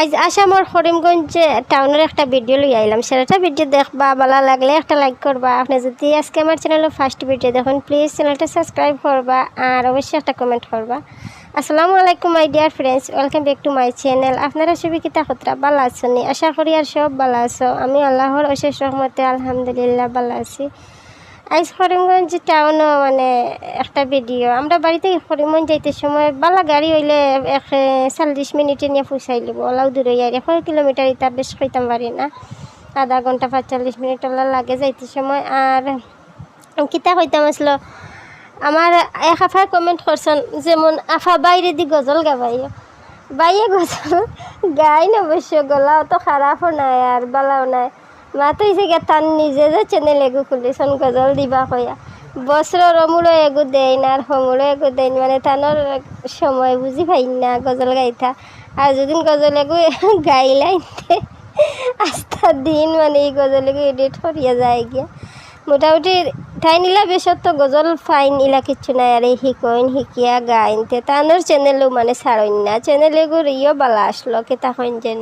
আজ আসামর করিমগঞ্জ টাউনের একটা ভিডিও লই আইলাম। সেটা ভিডিও দেখবা, ভালো লাগলে একটা লাইক করবা। আপনি যদি আজকে আমার চ্যানেলে ফার্স্ট ভিডিও দেখুন প্লিজ চ্যানেলটা সাবস্ক্রাইব করবা আর অবশ্যই একটা কমেন্ট করবা। আসসালামু আলাইকুম my dear friends welcome back to my channel আপনারা সবই কিতা খতরা ভালো আছেন? আশা করি আর সব ভালো আছো। আমি আল্লাহর অশেষ রহমতে আলহামদুলিল্লাহ ভালো আছি। আইস করিমগঞ্জ টাউনও মানে একটা ভিডিও আমরা বাড়িতে করিমগঞ্জ যাইতে সময় বালা গাড়ি হইলে এক চল্লিশ মিনিটে নিয়ে ফুসাই লিব ওলাও দূরে যাই এশ কিলোমিটার ইটা বেশ খাইতাম পারি না। আধা ঘণ্টা পাঁচচল্লিশ মিনিট ওলা লাগে যাইতে সময়। আর কিতা কইতাম আসলো, আমার এক আফায় কমেন্ট করছেন যেমন, আফা, বাইরে দি গজল গাবাইও। বাইয়ে গজল গাই অবশ্য, গলাও তো খারাপও নাই আর বালাও নাই। মাতো হয়েছে গে তার নিজে যে চ্যানেল এগু খুলিছন গজল দিবা কয়া বছরের অমূলো এগু দেয় না আর সমূলো এগু দেয় মানে তানোর সময় বুঝি পাই না গজল গাইতা। আর যদি গজল এগু গাইলাইতে আস্তা দিন মানে এই গজল এগু এডিট করিয়া যায় গিয়া। মোটামুটি তাই নিলা বেশত তো গজল ফাইন ইলা কিচ্ছু নাই আর এই শিকিয়া গাইন তে তানোর চ্যানেলও মানে ছাড়ইন না। চ্যানেল এগুর ইয়ে বালা আসলো কেতা কইন যেন।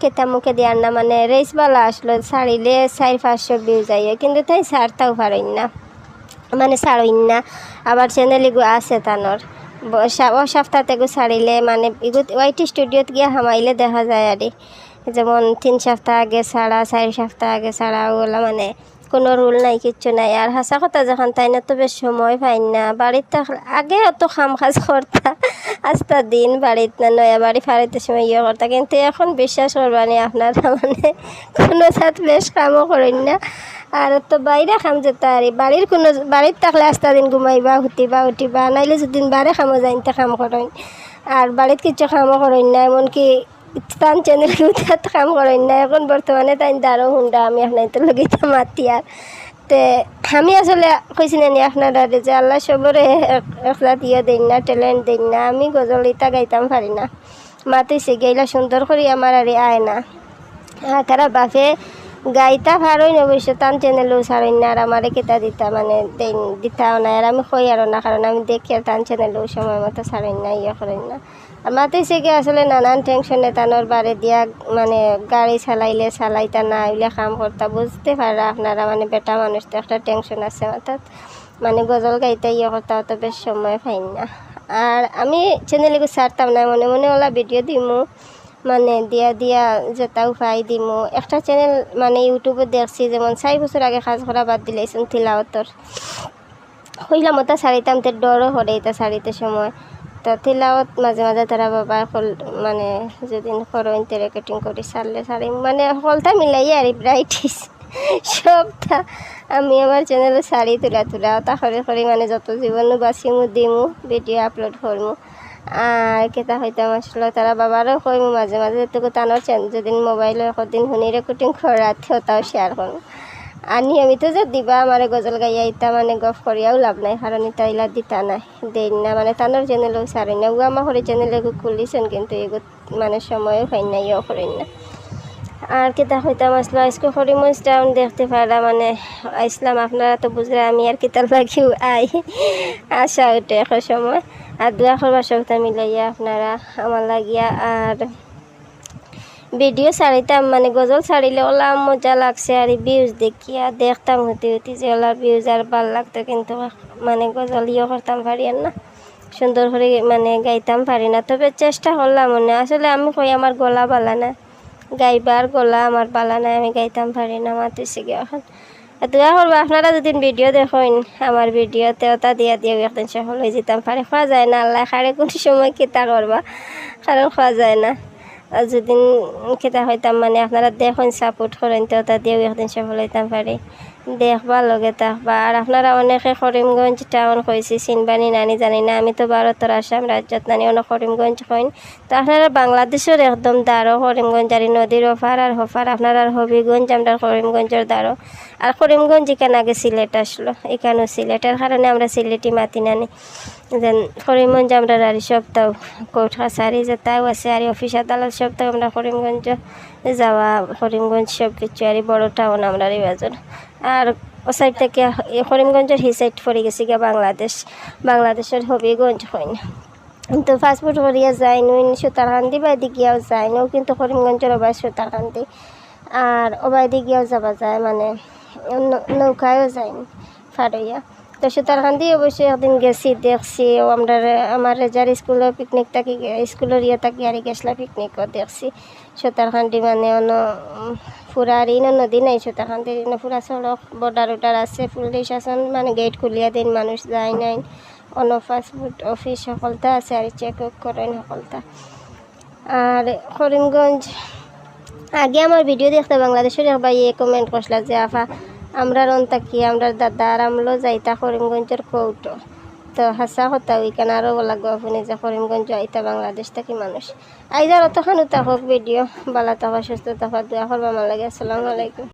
কেতা মুখে দেওয়ার না মানে রেস বালা আসলো, ছাড়িলে চার পাঁচশো বিউ যাইয়ে। কিন্তু তাই ছাড়তাও পারেন না। মানে ছাড়ইন না। আবার চ্যানেল এগু আছে তানোর। ও সপ্তাহতে গো ছাড়িলে মানে ওয়াইটি স্টুডিওত গিয়ে হামাইলে দেখা যায় আর। যেমন তিন সপ্তাহ আগে ছাড়া, চারি সপ্তাহ আগে ছাড়া ওগুলো মানে কোনো রুল নাই, কিচ্ছু নাই। আর হাসা কথা, যখন তাই না, তো বেশ সময় পাই না। বাড়িতে আগে অত খাম কাজ করতা আস্তা দিন বাড়িত না, নয়া বাড়ি ফাড়িতে সময় ইয়ে করতা কিন্তু এখন বিশ্বাস করবানি, আপনারা মানে কোনো সাথ বেশ কামও করেন না। আর তো বাইরে খাম যেতে আর বাড়ির কোনো বাড়ির থাকলে আস্তা দিন ঘুমাইবা, উঠিবা উঠিবা, নাইলে যদি বারে খামো যাইতে কাম করেন। আর বাড়িত কিছু কামও করেন না, এমনকি তান চ্যানেল কাম করেন না এখন বর্তমানে তাই দারো হুন্ডা আমি আপনার লোক মাতি আর তে আমি আসলে কইছি না আপনার আপনারা যে আল্লাহ সবরে একলা দিয়ে দেন না ট্যালেন্ট দেন না, আমি গজল ইতা গাইতাম পারি না। মাতিছে, গেইলা সুন্দর করে আমার আরে আয় না। কারা বাপে গাইতা ভারই অবশ্য টান চ্যানেলও ছাড়েন না আর আমারে কেতা দিতা মানে দিতাও না আর আমি কই আর না কারণ আমি দেখি আর টান চ্যানেলও সময় মতো ছাড়েন না ইয়ে করেন না। আমাতে থেকে আসলে নানান টেনশনে তানোর বারে দিয়া মানে গাড়ি চালাইলে চালাইতা না এগুলা কাম করতা বুঝতে পারা আপনারা মানে বেটা মানুষ তো একটা টেনশন আছে মাথাত। মানে গজল গাইতে ইয়ে করতা অত বেশ সময় পাই না। আর আমি চ্যানেলকে ছাড়তাম না মনে মনে ওলা ভিডিও দিমু। মানে দিয়া দিয়া যেটাও পাই দিমু। একটা চ্যানেল মানে ইউটিউবে দেখছি, যেমন চার বছর আগে কাজ করা বাদ দিলেছেন তিলাওতর হইলাম ওটা শাড়িতাম তে ডরও হরে এটা শাড়িতে সময়। তা তিলাওত মাঝে মাঝে তারা বাবা হল মানে যেদিন করইন তে রেকর্ডিং করি সারলে সারি মানে হলটা মিলাই আর ব্রাইটিস সবটা আমি আমার চ্যানেলে শাড়ি তুলা তুলা। ওটা করে করে মানে যত জীবন বাঁচিমু, দিমু ভিডিও আপলোড করমু আর কেতা হইতাম আসলে তারা বাবারও কই মাঝে মাঝে এটুকু টানোর চেন যেদিন মোবাইলে কদিন শুনি রেকর্ডিং রাতে তাও শেয়ার করুন আর নিয়মিত যে দিবা আমার গজল গাইয়া ইতা মানে গফ করিয়াও লাভ নাই কারণ ইতা ইলা দিতা নাই। দেন না মানে তানোর চ্যানেলও সারে না ও আমার চ্যানেলে খুলিছেন, কিন্তু এগো মানে সময়ও হয় না ইয়েও করেন না আর কিতা হইতাম আসলো, আজকে হরিমঞ্জ টাউন দেখতে পারা মানে আইসলাম, আপনারা তো বুঝলে আমি আর কিতার লাগিও আই আসা ওটা এখন সময়। আর দোয়া করবার সবটা মিলাইয়া আপনারা আমার লাগিয়া, আর ভিডিও ছাড়িতাম মানে গজল ছাড়িলে ওলা মজা লাগছে, আর ভিউজ দেখিয়া দেখতাম হতে হতে যে ওলা ভিউজ আর ভালো লাগতো, কিন্তু মানে গজল ইয়ে করতাম পারি আর না, সুন্দর করে মানে গাইতাম পারি না। তবে চেষ্টা করলাম, মনে আসলে আমি কই আমার গলা বালা না। গাইবার গলা আমার পালা নাই, আমি গাইতাম পারি না, মাতিছি এখন। দোয়া করব, আপনারা দুদিন ভিডিও দেখেন, আমার ভিডিওতে ওটা দিয়া দিয়ে একদিন সফল হয়ে যেতাম পারে। খোয়া যায় না, আল্লাহ খারে কোন সময় কিতা করবা, কারণ খোয়া যায় না। যেদিন খেতা হইতাম মানে আপনারা দেখুন সাপোর্ট করেন, তো ওটা দিয়েও একদিন সফল হইতাম পারি। দেখবা লগে থাকবা আর আপনারা অনেকে করিমগঞ্জ টাউন কইছি চিনবানি নানি জানি না, আমি তো ভারতের আসাম রাজ্যত নানি, অনেক করিমগঞ্জ কইন। তো আপনারা বাংলাদেশের একদম দারো করিমগঞ্জ, আর নদীর ওফার আর হফার আপনারা হবিগঞ্জ, আমরা করিমগঞ্জের দারো আর করিমগঞ্জ এখানে আগে সিলেট আসলো, এখানেও সিলেটের কারণে আমরা সিলেটি মাতি নানি যেন করিমগঞ্জ আমরা আর সপ্তাহ কোর্ট কাছারি যেটাও আছে, আর অফিস আদালত সপ্তাহ আমরা করিমগঞ্জ যাওয়া, করিমগঞ্জ সব কিছু আর বড় টাউন আমরা এই বাজন আর ও সাইড থেকে করিমগঞ্জের হি সাইড পড়ে গেছি গিয়া বাংলাদেশ। বাংলাদেশের হবিগঞ্জ হইন। কিন্তু ফাস্টফুড করিয়া যায় নইন সুতারকান্দি বাইদি গিয়াও যায় নও কিন্তু করিমগঞ্জের অবাই সুতারকান্দি আর অবাইদি গিয়াও যাবা যায় মানে ন- নৌকায়ও যায় ফাড়ইয়া। তো সুতারকান্দি অবশ্যই একদিন গেছি, দেখছি আমরা আমার রেজার স্কুলের পিকনিক থাকি স্কুলের ইয়ে থাকি, আর গেছলা পিকনিকও দেখছি। সুতারকান্দি মানে অন্য ফুরার ইন নদী নাই সুতারকান্দি ফুরা সড়ক বর্ডার উডার আছে পুলিশ আছেন মানে গেট খুলিয়া দিন, মানুষ যায় নাই। অন্য ফাস্টফুড অফিস সকলটা আছে, আর চেক করেন সকলটা। আর করিমগঞ্জ, আগে আমার ভিডিও দেখতে বাংলাদেশের এক ভাইয়ে কমেন্ট করছিল যে, আফা আমরা রন থাকি আমরা দাদা আর আমলো যাইতা করিমগঞ্জের কৌটো। তো হাসা হতা ওইখানে আরও বলা আপনি যে করিমগঞ্জ আইতা বাংলাদেশ থাকি মানুষ। আইজার অতখানো হোক ভিডিও, বালা তাহা সুস্থ তাহা দোয়া করবা আমার লাগে। আসসালামু আলাইকুম।